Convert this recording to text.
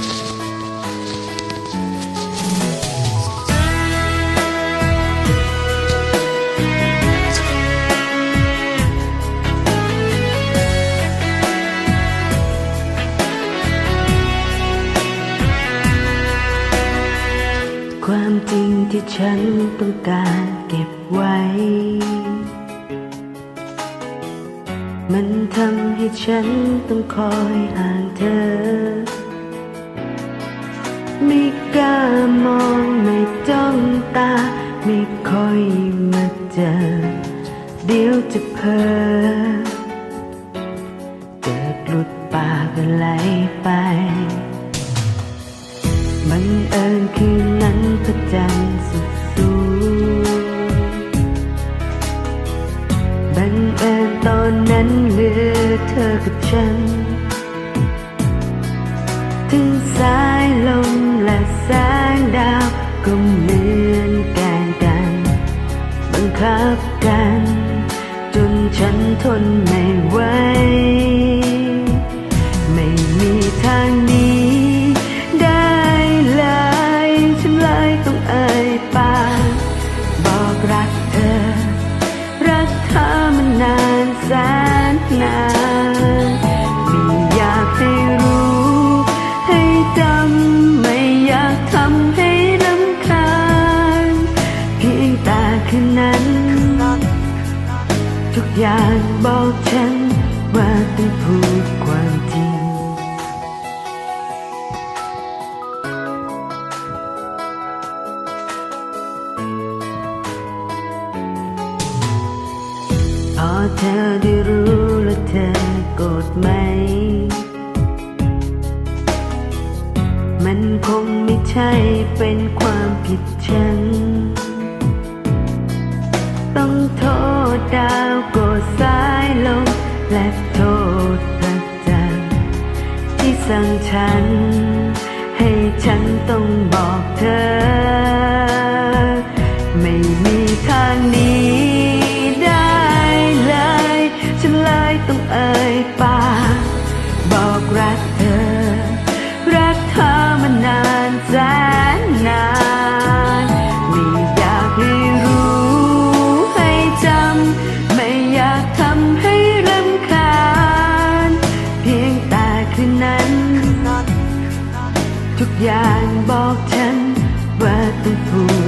ความจริงที่ฉันต้องการเก็บไว้ มันทำให้ฉันต้องคอยห่างเธอ ค่อยมาเจอ เดี๋ยวจะเพ้อเกิดหลุดปากอะไรไปบังเอิญคืนนั้นพระจันทร์สุดสวยบังเอิญตอนนั้นเหลือเธอกับฉัน ถึงสายลมและแสงดาวก็เหมือน บังคับกัน จนฉันทนไม่ไหว อยางบอกฉันว่าต้องพูดความจริง พอเธอได้รู้แล้วเธอโกรธไหม มันคงไม่ใช่เป็นความผิดฉัน ต้องโทษดาวก สั่งฉัน ให้ฉันต้องบอกเธอ ไม่มีทางหนี้ได้เลย ฉันเลยต้องเอ่ยปากบอกรักเธอ รักเธอมานานแส ทุกอย่างบอกฉันว่าต้องพูด